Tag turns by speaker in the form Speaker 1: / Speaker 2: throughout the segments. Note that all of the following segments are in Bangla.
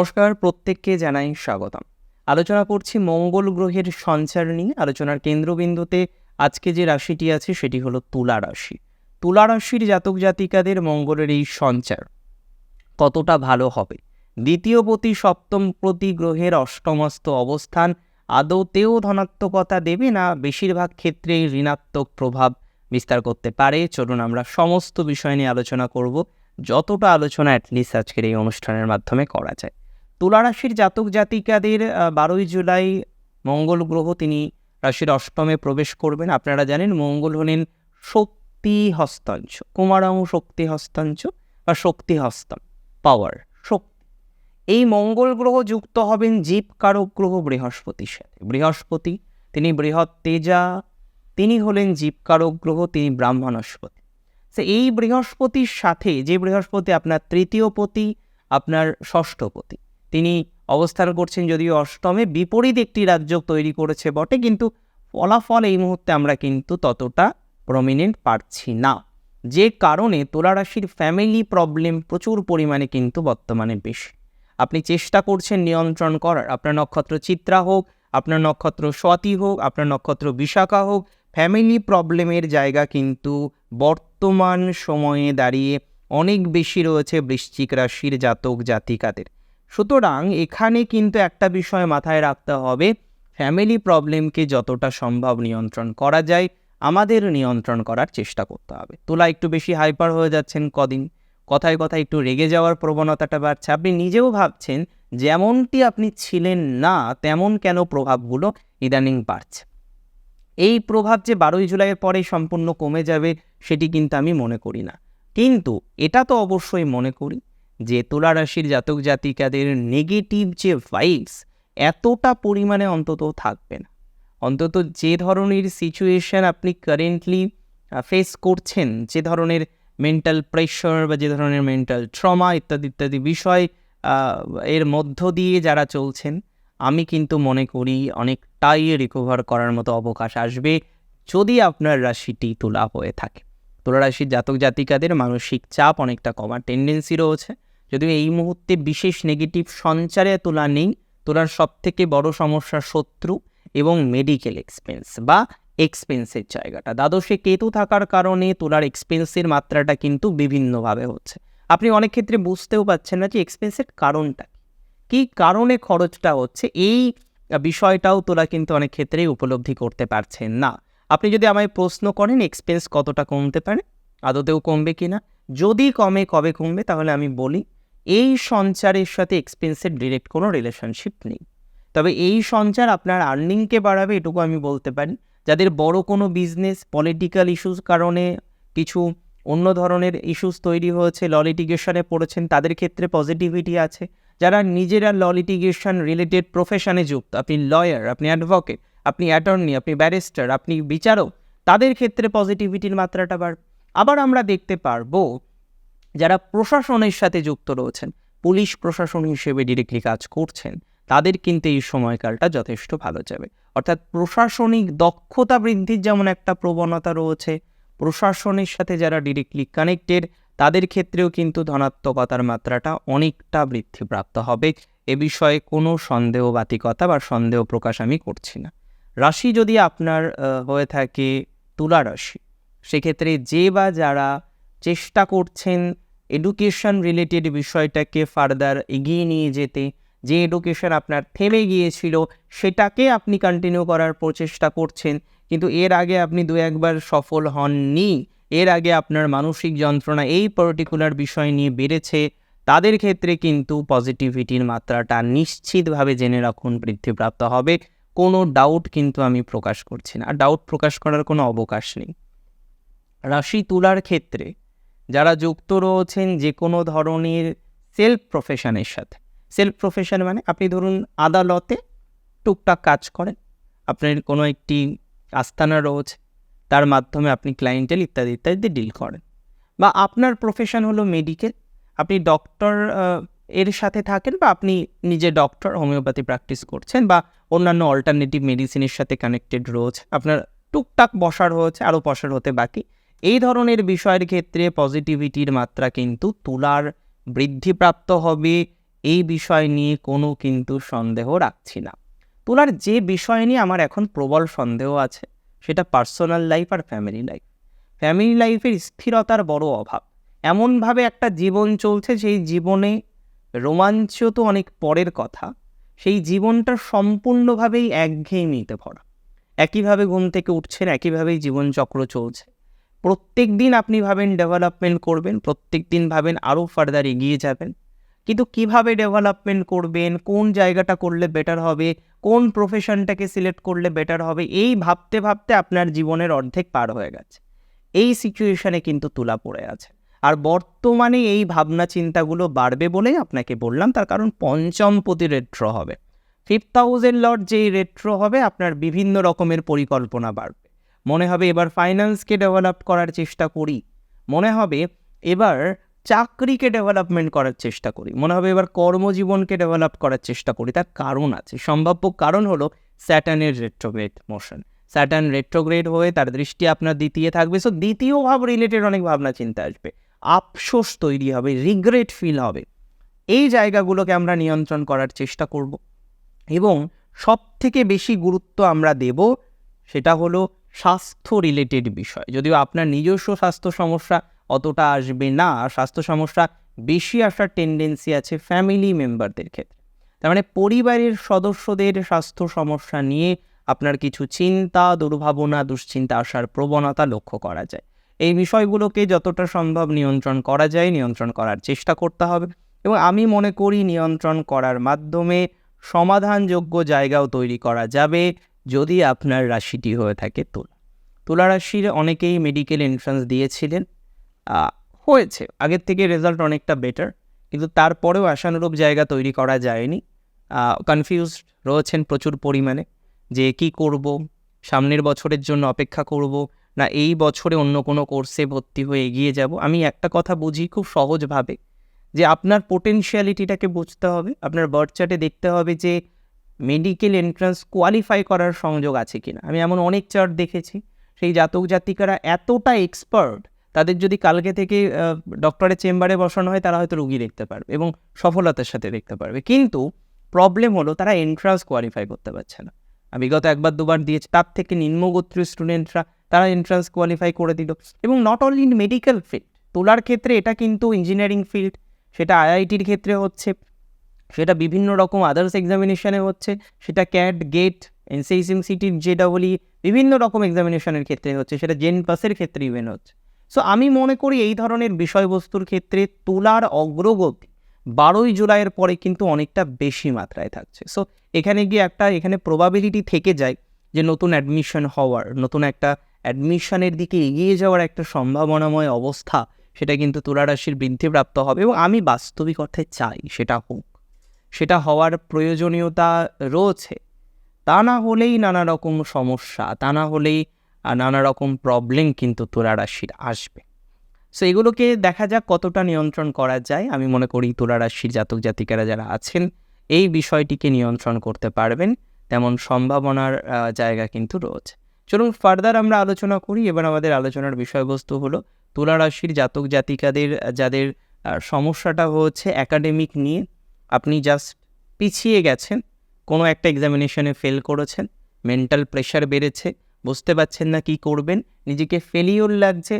Speaker 1: নমস্কার, প্রত্যেককে জানাই স্বাগতম। আলোচনা করছি মঙ্গল গ্রহের সঞ্চার নিয়ে। আলোচনার কেন্দ্রবিন্দুতে আজকে যে রাশিটি আছে সেটি হলো তুলা রাশি। তুলা রাশির জাতক জাতিকাদের মঙ্গলের এই সঞ্চার কতটা ভালো হবে? দ্বিতীয় প্রতি সপ্তম প্রতি গ্রহের অষ্টমস্ত অবস্থান। আদৌতেও ধনাত্মকতা দেবে না? বেশিরভাগ ক্ষেত্রে ঋণাত্মক প্রভাব বিস্তার করতে পারে। চলুন আমরা সমস্ত বিষয় নিয়ে আলোচনা করব। যতটা আলোচনা অ্যাটলিস্ট আজকের এই অনুষ্ঠানের মাধ্যমে করা যায়। তুলা রাশির জাতক জাতিকাদের বারোই জুলাই মঙ্গল গ্রহ তিনি রাশির অষ্টমে প্রবেশ করবেন। আপনারা জানেন মঙ্গল হলেন শক্তি হস্তাঞ্চ কুমারং শক্তি হস্তাঞ্চ বা শক্তি হস্তম পাওয়ার শক্তি। এই মঙ্গল গ্রহ যুক্ত হবেন জীবকারক গ্রহ বৃহস্পতির সাথে। বৃহস্পতি, তিনি বৃহৎ তেজা, তিনি হলেন জীবকারক গ্রহ, তিনি ব্রাহ্মণস্পতি। সে এই বৃহস্পতির সাথে, যে বৃহস্পতি আপনার তৃতীয় পতি, আপনার ষষ্ঠ পতি। তিনি অবস্থান করছেন যদিও অষ্টমে, বিপরীত একটি রাজ্য তৈরি করেছে বটে, কিন্তু ফলাফল এই মুহূর্তে আমরা কিন্তু ততটা প্রমিনেন্ট পাচ্ছি না। যে কারণে তুলা রাশির ফ্যামিলি প্রবলেম প্রচুর পরিমাণে কিন্তু বর্তমানে বেশি। আপনি চেষ্টা করছেন নিয়ন্ত্রণ করার। আপনার নক্ষত্র চিত্রা হোক, আপনার নক্ষত্র স্বাতি হোক, আপনার নক্ষত্র বিশাখা হোক ফ্যামিলি প্রবলেমের জায়গা কিন্তু বর্তমান সময়ে দাঁড়িয়ে অনেক বেশি রয়েছে বৃশ্চিক রাশির জাতক জাতিকাদের সুতরাং এখানে কিন্তু একটা বিষয় মাথায় রাখতে হবে ফ্যামিলি প্রবলেমকে যতটা সম্ভব নিয়ন্ত্রণ করা যায়, আমাদের নিয়ন্ত্রণ করার চেষ্টা করতে হবে। তোলা একটু বেশি হাইপার হয়ে যাচ্ছেন কদিন, কথায় কথায় একটু রেগে যাওয়ার প্রবণতাটা বাড়ছে। আপনি নিজেও ভাবছেন, যেমনটি আপনি ছিলেন না, তেমন কেন প্রভাবগুলো ইদানিং বাড়ছে। এই প্রভাব যে বারোই জুলাইয়ের পরেই সম্পূর্ণ কমে যাবে, সেটি কিন্তু আমি মনে করি না। কিন্তু এটা তো অবশ্যই মনে করি যে তুলা রাশির জাতক জাতিকাদের নেগেটিভ যে ভাইবস এতটা পরিমাণে অন্তত থাকবে না। অন্তত যে ধরনের সিচুয়েশন আপনি কারেন্টলি ফেস করছেন, যে ধরনের মেন্টাল প্রেশার বা যে ধরনের মেন্টাল ট্রমা ইত্যাদি ইত্যাদি বিষয় এর মধ্য দিয়ে যারা চলছেন, আমি কিন্তু মনে করি অনেকটাই রিকভার করার মতো অবকাশ আসবে যদি আপনার রাশিটি তুলা হয়ে থাকে। তুলা রাশির জাতক জাতিকাদের মানসিক চাপ অনেকটা কমার টেন্ডেন্সি রয়েছে। যদিও এই মুহূর্তে বিশেষ নেগেটিভ সঞ্চারে তোলা নেই, তোলার সব থেকে বড় সমস্যা শত্রু এবং মেডিকেল এক্সপেন্স বা এক্সপেন্সের জায়গাটা। দ্বাদশে কেতু থাকার কারণে তোলার এক্সপেন্সের মাত্রাটা কিন্তু বিভিন্নভাবে হচ্ছে। আপনি অনেক ক্ষেত্রে বুঝতেও পাচ্ছেন না যে এক্সপেন্সের কারণটা কী। কারণে খরচটা হচ্ছে এই বিষয়টাও তোলা কিন্তু অনেক ক্ষেত্রেই উপলব্ধি করতে পারছেন না। আপনি যদি আমায় প্রশ্ন করেন এক্সপেন্স কতটা কমতে পারে, আদতেও কমবে কি না যদি কমে, কবে কমবে, তাহলে আমি বলি এই সঞ্চারের সাথে এক্সপেন্সের ডিরেক্ট কোনো রিলেশনশিপ নেই। তবে এই সঞ্চার আপনার আর্নিংকে বাড়াবে এটুকু আমি বলতে পারি। যাদের বড় কোনো বিজনেস পলিটিক্যাল ইস্যুস কারণে কিছু অন্য ধরনের ইস্যুস তৈরি হয়েছে ল পড়েছেন, তাদের ক্ষেত্রে পজিটিভিটি আছে। যারা নিজেরা ল লিটিগেশন রিলেটেড প্রফেশনে যুক্ত, আপনি লয়ার আপনি অ্যাডভোকেট আপনি অ্যাটর্নি আপনি ব্যারিস্টার আপনি বিচারক, তাদের ক্ষেত্রে পজিটিভিটির মাত্রাটা বাড় আবার আমরা দেখতে পারব যারা প্রশাসনের সাথে যুক্ত রয়েছেন, পুলিশ প্রশাসন হিসেবে ডিরেক্টলি কাজ করছেন, তাদের কিন্তু এই সময়কালটা যথেষ্ট ভালো যাবে। অর্থাৎ প্রশাসনিক দক্ষতা বৃদ্ধির যেমন একটা প্রবণতা রয়েছে, প্রশাসনের সাথে যারা ডিরেক্টলি কানেক্টেড তাদের ক্ষেত্রেও কিন্তু ধনাত্মকতার মাত্রাটা অনেকটা বৃদ্ধিপ্রাপ্ত হবে। এ বিষয়ে কোনো সন্দেহবাতিকতা বা সন্দেহ প্রকাশ আমি করছি না। রাশি যদি আপনার হয়ে থাকে তুলা রাশি, সেক্ষেত্রে যে বা যারা চেষ্টা করছেন এডুকেশন রিলেটেড বিষয়টাকে ফার্দার এগিয়ে নিয়ে যেতে, যে এডুকেশন আপনার থেমে গিয়েছিল, সেটাকে আপনি কন্টিনিউ করার প্রচেষ্টা করছেন, কিন্তু এর আগে আপনি দু একবার সফল হননি, এর আগে আপনার মানসিক যন্ত্রণা এই পার্টিকুলার বিষয় নিয়ে বেড়েছে, তাদের ক্ষেত্রে কিন্তু পজিটিভিটির মাত্রাটা নিশ্চিতভাবে জেনে রাখুন বৃদ্ধিপ্রাপ্ত হবে, কোনো ডাউট কিন্তু আমি প্রকাশ করছি না ডাউট প্রকাশ করার কোনো অবকাশ নেই। রাশি তুলার ক্ষেত্রে যারা যুক্ত রয়েছেন যে কোনো ধরনের সেলফ প্রফেশনের সাথে। সেলফ প্রফেশন মানে আপনি ধরুন আদালতে টুকটাক কাজ করেন, আপনার কোনো একটি আস্তানা রয়েছে, তার মাধ্যমে আপনি ক্লায়েন্টেল ইত্যাদি ইত্যাদি ডিল করেন। বা আপনার প্রফেশন হলো মেডিকেল আপনি ডক্টর এর সাথে থাকেন বা আপনি নিজে ডক্টর হোমিওপ্যাথি প্র্যাকটিস করছেন বা অন্যান্য অল্টারনেটিভ মেডিসিনের সাথে কানেক্টেড রয়েছে, আপনার টুকটাক বসার হয়েছে, আরও বসার হতে বাকি। এই ধরনের বিষয়ের ক্ষেত্রে পজিটিভিটির মাত্রা কিন্তু তুলার বৃদ্ধিপ্রাপ্ত হবে, এই বিষয় নিয়ে কোনো কিন্তু সন্দেহ রাখছি না। তুলার যে বিষয় নিয়ে আমার এখন প্রবল সন্দেহ আছে, সেটা পার্সোনাল লাইফ আর ফ্যামিলি লাইফ ফ্যামিলি লাইফের স্থিরতার বড় অভাব। এমনভাবে একটা জীবন চলছে, সেই জীবনে রোমাঞ্চ তো অনেক পরের কথা, সেই জীবনটা সম্পূর্ণভাবেই একঘেয়েমিতে ভরা। একইভাবে ঘুম থেকে উঠছেন, একইভাবেই জীবনচক্র চলছে। প্রত্যেক দিন আপনি ভাবেন ডেভেলপমেন্ট করবেন প্রত্যেক দিন ভাবেন আরও ফার্দার এগিয়ে যাবেন। কিন্তু কীভাবে ডেভেলপমেন্ট করবেন, কোন জায়গাটা করলে বেটার হবে, কোন প্রফেশনটাকে সিলেক্ট করলে বেটার হবে, এই ভাবতে ভাবতে আপনার জীবনের অর্ধেক পার হয়ে গেছে। এই সিচুয়েশনে কিন্তু তুলা পড়ে আছে। আর বর্তমানে এই ভাবনা চিন্তাগুলো বাড়বে বলেই আপনাকে বললাম, তার কারণ পঞ্চম প্রতি রেট্রো হবে। ফিফথ হাউসের লট যেই রেট্রো হবে, আপনার বিভিন্ন রকমের পরিকল্পনা বাড়বে। মনে হবে এবার ফাইন্যান্সকে ডেভেলপ করার চেষ্টা করি। মনে হবে এবার চাকরিকে ডেভেলপমেন্ট করার চেষ্টা করি। মনে হবে এবার কর্মজীবনকে ডেভেলপ করার চেষ্টা করি। তার কারণ আছে। সম্ভাব্য কারণ হলো স্যাটার্নের রেট্রোগ্রেড মোশন স্যাটার্ন রেট্রোগ্রেড হয়ে তার দৃষ্টি আপনার দ্বিতীয় থাকবে। সো দ্বিতীয় ভাব রিলেটেড অনেক ভাবনা চিন্তা আসবে। আফসোস তৈরি হবে রিগ্রেট ফিল হবে। এই জায়গাগুলোকে আমরা নিয়ন্ত্রণ করার চেষ্টা করব। এবং সব থেকে বেশি গুরুত্ব আমরা দেব সেটা হলো স্বাস্থ্য রিলেটেড বিষয়। যদিও আপনার নিজস্ব স্বাস্থ্য সমস্যা অতটা আসবে না স্বাস্থ্য সমস্যা বেশি আসার টেন্ডেন্সি আছে ফ্যামিলি মেম্বারদের ক্ষেত্রে। তার মানে পরিবারের সদস্যদের স্বাস্থ্য সমস্যা নিয়ে আপনার কিছু চিন্তা, দুর্ভাবনা, দুশ্চিন্তা আসার প্রবণতা লক্ষ্য করা যায়। এই বিষয়গুলোকে যতটা সম্ভব নিয়ন্ত্রণ করা যায়, নিয়ন্ত্রণ করার চেষ্টা করতে হবে এবং আমি মনে করি নিয়ন্ত্রণ করার মাধ্যমে সমাধানযোগ্য জায়গাও তৈরি করা যাবে। যদি আপনার রাশিটি হয়ে থাকে তুলা। তুলা রাশির অনেকেই মেডিকেল এন্ট্রান্স দিয়েছিলেন। হয়েছে। আগের থেকে রেজাল্ট অনেকটা বেটার কিন্তু তারপরেও আশানুরূপ জায়গা তৈরি করা যায়নি। কনফিউজ রয়েছেন প্রচুর পরিমাণে যে কি করব, সামনের বছরের জন্য অপেক্ষা করব, না এই বছরে অন্য কোনো কোর্সে ভর্তি হয়ে এগিয়ে যাব। আমি একটা কথা বুঝি খুব সহজভাবে যে আপনার পোটেনশিয়ালিটিটাকে বুঝতে হবে। আপনার বার্থ চার্টে দেখতে হবে যে মেডিকেল এন্ট্রান্স কোয়ালিফাই করার সংযোগ আছে কিনা? আমি এমন অনেক চার্ট দেখেছি, সেই জাতক জাতিকারা এতটা এক্সপার্ট তাদের যদি কালকে থেকে ডক্টরের চেম্বারে বসানো হয়, তারা হয়তো রুগী দেখতে পারবে এবং সফলতার সাথে দেখতে পারবে। কিন্তু প্রবলেম হলো, তারা এন্ট্রান্স কোয়ালিফাই করতে পারছে না। আমি বিগত একবার দুবার দিয়েছি, তার থেকে নিম্নগোত্রীয় স্টুডেন্টরা তারা এন্ট্রান্স কোয়ালিফাই করে দিল। এবং not only in medical field তোলার ক্ষেত্রে এটা কিন্তু ইঞ্জিনিয়ারিং ফিল্ড সেটা আইআইটির ক্ষেত্রে হচ্ছে। সেটা বিভিন্ন রকম আদার্স এক্সামিনেশানে হচ্ছে, সেটা ক্যাট গেট এনসিএসএম সিটির জেডাবলি বিভিন্ন রকম এক্সামিনেশনের ক্ষেত্রে হচ্ছে, সেটা জেন পাসের ক্ষেত্রে ইভেন হচ্ছে। সো আমি মনে করি এই ধরনের বিষয়বস্তুর ক্ষেত্রে তোলার অগ্রগতি বারোই জুলাইয়ের পরে কিন্তু অনেকটা বেশি মাত্রায় থাকছে। সো এখানে গিয়ে একটা, এখানে প্রবাবিলিটি থেকে যায় যে নতুন অ্যাডমিশন হওয়ার, নতুন একটা অ্যাডমিশনের দিকে এগিয়ে যাওয়ার একটা সম্ভাবনাময় অবস্থা, সেটা কিন্তু তুলা রাশির বৃদ্ধিপ্রাপ্ত হবে এবং আমি বাস্তবিক অর্থে চাই সেটা হোক। সেটা হওয়ার প্রয়োজনীয়তা রয়েছে। তা না হলেই নানা রকম সমস্যা, তা না হলেই নানা রকম প্রবলেম কিন্তু তুলা রাশির আসবে। সো এগুলোকে দেখা যাক কতটা নিয়ন্ত্রণ করা যায়। আমি মনে করি তুলা রাশির জাতক জাতিকারা যারা আছেন, এই বিষয়টিকে নিয়ন্ত্রণ করতে পারবেন। তেমন সম্ভাবনার জায়গা কিন্তু রয়েছে। চলুন ফার্দার আমরা আলোচনা করি। এবার আমাদের আলোচনার বিষয়বস্তু হলো তুলা রাশির জাতক জাতিকাদের, যাদের সমস্যাটা হচ্ছে একাডেমিক নিয়ে। আপনি জাস্ট পিছিয়ে গেছেন, কোনো একটা এক্সামিনেশনে ফেল করেছেন মেন্টাল প্রেশার বেড়েছে, বুঝতে পারছেন না কি করবেন, নিজেকে ফেলিওর লাগছে,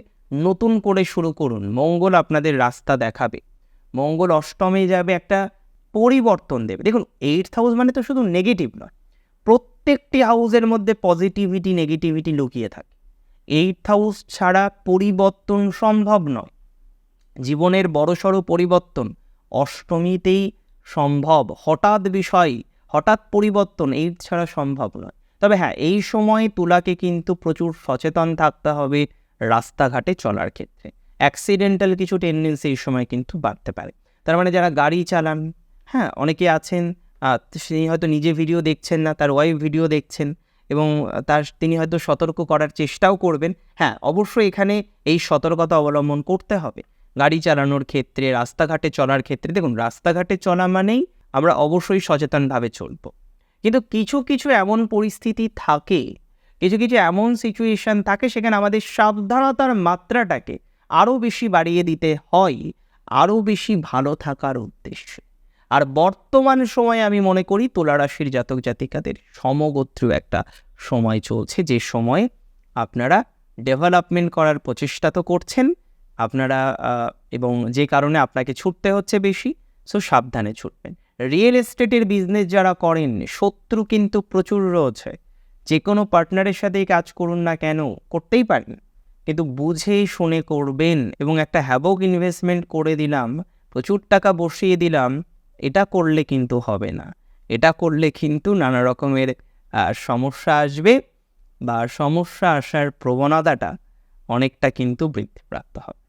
Speaker 1: নতুন করে শুরু করুন, মঙ্গল আপনাদের রাস্তা দেখাবে। মঙ্গল অষ্টমে যাবে, একটা পরিবর্তন দেবে। দেখুন এইট হাউস মানে তো শুধু নেগেটিভ নয়, প্রত্যেকটি হাউসের মধ্যে পজিটিভিটি নেগেটিভিটি লুকিয়ে থাকে। এইট হাউস ছাড়া পরিবর্তন সম্ভব নয়। জীবনের বড়সড় পরিবর্তন অষ্টমীতেই সম্ভব, হঠাৎ বিষয়, হঠাৎ পরিবর্তন, এই ছাড়া সম্ভব নয়। তবে হ্যাঁ এই সময় তুলাকে কিন্তু প্রচুর সচেতন থাকতে হবে রাস্তাঘাটে চলার ক্ষেত্রে। অ্যাক্সিডেন্টাল কিছু টেন্ডেন্সি এই সময় কিন্তু বাড়তে পারে। তার মানে যারা গাড়ি চালান হ্যাঁ অনেকে আছেন তিনি হয়তো নিজে ভিডিও দেখছেন না, তার ওয়াইফ ভিডিও দেখছেন এবং তার, তিনি হয়তো সতর্ক করার চেষ্টাও করবেন। হ্যাঁ অবশ্যই এখানে এই সতর্কতা অবলম্বন করতে হবে। গাড়ি চালানোর ক্ষেত্রে, রাস্তাঘাটে চলার ক্ষেত্রে, দেখুন, রাস্তাঘাটে চলা মানেই আমরা অবশ্যই সচেতনভাবে চলব। কিন্তু কিছু কিছু এমন পরিস্থিতি থাকে, কিছু কিছু এমন সিচুয়েশন থাকে সেখানে আমাদের সাবধানতার মাত্রাটাকে আরও বেশি বাড়িয়ে দিতে হয়, আরও বেশি ভালো থাকার উদ্দেশ্যে। আর বর্তমান সময়ে আমি মনে করি তুলা রাশির জাতক জাতিকাদের সমগোত্রীয় একটা সময় চলছে, যে সময়ে আপনারা ডেভেলপমেন্ট করার প্রচেষ্টা তো করছেন আপনারা এবং যে কারণে আপনাকে ছুটতে হচ্ছে বেশি, সো সাবধানে ছুটবেন। রিয়েল এস্টেটের বিজনেস যারা করেন, শত্রু কিন্তু প্রচুর রয়েছে। যে কোনো পার্টনারের সাথেই কাজ করুন না কেন, করতেই পারেন। কিন্তু বুঝে শুনে করবেন এবং একটা হ্যাবক ইনভেস্টমেন্ট করে দিলাম, প্রচুর টাকা বসিয়ে দিলাম, এটা করলে কিন্তু হবে না। এটা করলে কিন্তু নানা রকমের সমস্যা আসবে বা সমস্যা আসার প্রবণতাটা অনেকটা কিন্তু বৃদ্ধিপ্রাপ্ত হবে।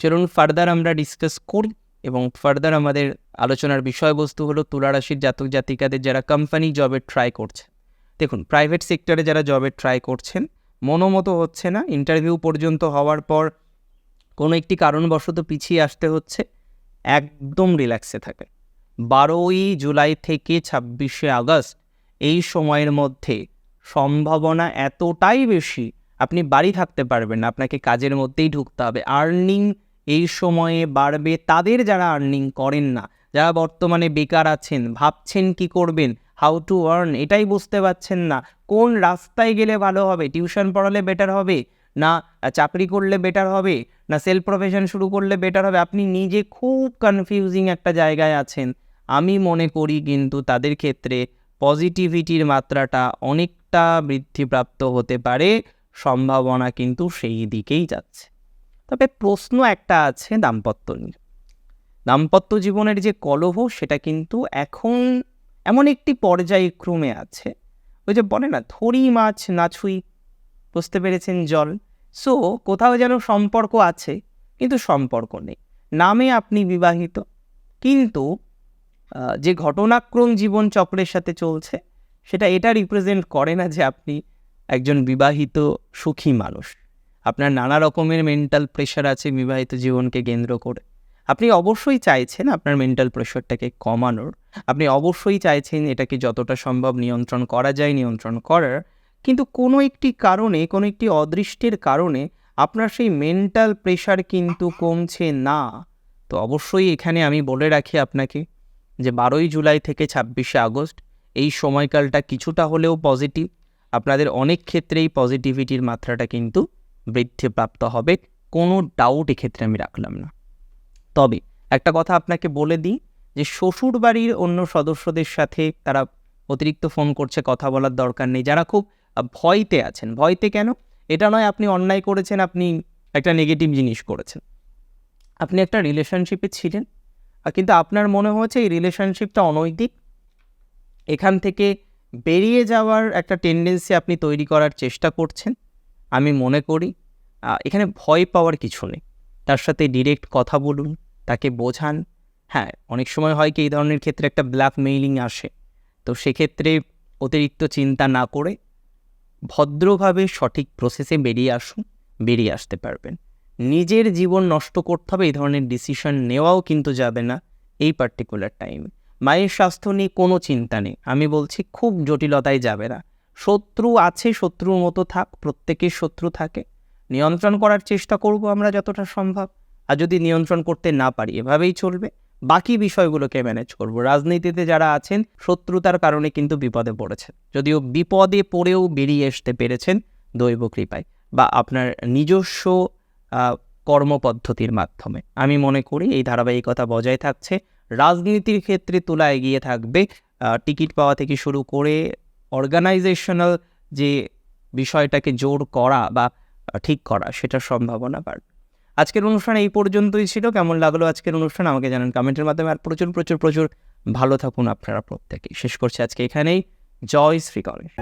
Speaker 1: চলুন ফার্দার আমরা ডিসকাস করি এবং ফার্দার আমাদের আলোচনার বিষয়বস্তু হলো তুলা রাশির জাতক জাতিকাদের যারা কোম্পানি জবের ট্রাই করছে। দেখুন প্রাইভেট সেক্টরে যারা জবের ট্রাই করছেন, মনোমতো হচ্ছে না ইন্টারভিউ পর্যন্ত হওয়ার পর কোনো একটি কারণবশত পিছিয়ে আসতে হচ্ছে, একদম রিল্যাক্সে থাকে বারোই জুলাই থেকে ছাব্বিশে আগস্ট এই সময়ের মধ্যে সম্ভাবনা এতটাই বেশি আপনি বাড়ি থাকতে পারবেন না, আপনাকে কাজের মধ্যেই ঢুকতে হবে। আর্নিং এই সময়ে বাড়বে, তাদের যারা আর্নিং করেন না, যারা বর্তমানে বেকার আছেন, ভাবছেন কি করবেন হাউ টু আর্ন এটাই বুঝতে পারছেন না, কোন রাস্তায় গেলে ভালো হবে টিউশন পড়ালে বেটার হবে, না চাকরি করলে বেটার হবে, না সেলফ প্রফেশন শুরু করলে বেটার হবে, আপনি নিজে খুব কনফিউজিং একটা জায়গায় আছেন। আমি মনে করি কিন্তু তাদের ক্ষেত্রে পজিটিভিটির মাত্রাটা অনেকটা বৃদ্ধিপ্রাপ্ত হতে পারে। সম্ভাবনা কিন্তু সেই দিকেই যাচ্ছে। তবে প্রশ্ন একটা আছে দাম্পত্য নিয়ে। দাম্পত্য জীবনের যে কলহ, সেটা কিন্তু এখন এমন একটি পর্যায়ক্রমে আছে। ওই যে বলে না, থরি মাছ না ছুঁই বুঝতে পেরেছেন জল? সো, কোথাও যেন সম্পর্ক আছে, কিন্তু সম্পর্ক নেই। নামে আপনি বিবাহিত, কিন্তু যে ঘটনাক্রম জীবন চক্রের সাথে চলছে, সেটা এটা রিপ্রেজেন্ট করে না যে আপনি একজন বিবাহিত সুখী মানুষ। আপনার নানা রকমের মেন্টাল প্রেশার আছে বিবাহিত জীবনকে কেন্দ্র করে। আপনি অবশ্যই চাইছেন আপনার মেন্টাল প্রেশারটাকে কমানোর। আপনি অবশ্যই চাইছেন এটাকে যতটা সম্ভব নিয়ন্ত্রণ করা যায়, নিয়ন্ত্রণ করার। কিন্তু কোনো একটি কারণে, কোনো একটি অদৃষ্টের কারণে আপনার সেই মেন্টাল প্রেশার কিন্তু কমছে না। তো অবশ্যই এখানে আমি বলে রাখি আপনাকে যে বারোই জুলাই থেকে ছাব্বিশে আগস্ট এই সময়কালটা কিছুটা হলেও পজিটিভ আপনাদের অনেক ক্ষেত্রেই পজিটিভিটির মাত্রাটা কিন্তু বৃদ্ধিপ্রাপ্ত হবে, কোনো ডাউট এক্ষেত্রে আমি রাখলাম না। তবে একটা কথা আপনাকে বলে দিই যে শ্বশুর বাড়ির অন্য সদস্যদের সাথে তারা অতিরিক্ত ফোন করছে, কথা বলার দরকার নেই। যারা খুব ভয়তে আছেন, ভয়তে কেন? এটা নয় আপনি অন্যায় করেছেন, আপনি একটা নেগেটিভ জিনিস করেছেন। আপনি একটা রিলেশনশিপে ছিলেন কিন্তু আপনার মনে হয়েছে এই রিলেশনশিপটা অনৈতিক। এখান থেকে বেরিয়ে যাওয়ার একটা টেন্ডেন্সি আপনি তৈরি করার চেষ্টা করছেন, আমি মনে করি এখানে ভয় পাওয়ার কিছু নেই। তার সাথে ডিরেক্ট কথা বলুন, তাকে বোঝান। হ্যাঁ অনেক সময় হয় কি, এই ধরনের ক্ষেত্রে একটা ব্ল্যাকমেইলিং আসে। তো সেক্ষেত্রে অতিরিক্ত চিন্তা না করে ভদ্রভাবে সঠিক প্রসেসে বেরিয়ে আসুন, বেরিয়ে আসতে পারবেন। নিজের জীবন নষ্ট করতে হবে, এই ধরনের ডিসিশন নেওয়াও কিন্তু যাবে না, এই পার্টিকুলার টাইমে মায়ের স্বাস্থ্য নিয়ে কোনো চিন্তা নেই। আমি বলছি, খুব জটিলতায় যাবে না। শত্রু আছে, শত্রুর মতো থাক, প্রত্যেকের শত্রু থাকে। নিয়ন্ত্রণ করার চেষ্টা করব আমরা যতটা সম্ভব। আর যদি নিয়ন্ত্রণ করতে না পারি, এভাবেই চলবে। বাকি বিষয়গুলোকে ম্যানেজ করব। রাজনীতিতে যারা আছেন, শত্রুতার কারণে কিন্তু বিপদে পড়েছেন। যদিও বিপদে পড়েও বেরিয়ে আসতে পেরেছেন দৈব কৃপায় বা আপনার নিজস্ব কর্মপদ্ধতির মাধ্যমে। আমি মনে করি, এই ধারাবাহিকতা বজায় থাকছে। রাজনীতির ক্ষেত্রে তোলা এগিয়ে থাকবে। টিকিট পাওয়া থেকে শুরু করে অর্গানাইজেশনাল যে বিষয়টাকে জোর করা বা ঠিক করা সেটার সম্ভাবনা বাড়বে। আজকের অনুষ্ঠান এই পর্যন্তই ছিল। কেমন লাগল আজকের অনুষ্ঠান আমাকে জানান কমেন্টের মাধ্যমে। আর প্রচুর প্রচুর প্রচুর ভালো থাকুন আপনারা প্রত্যেকে শেষ করছি আজকে এখানেই। জয় শ্রী গণেশ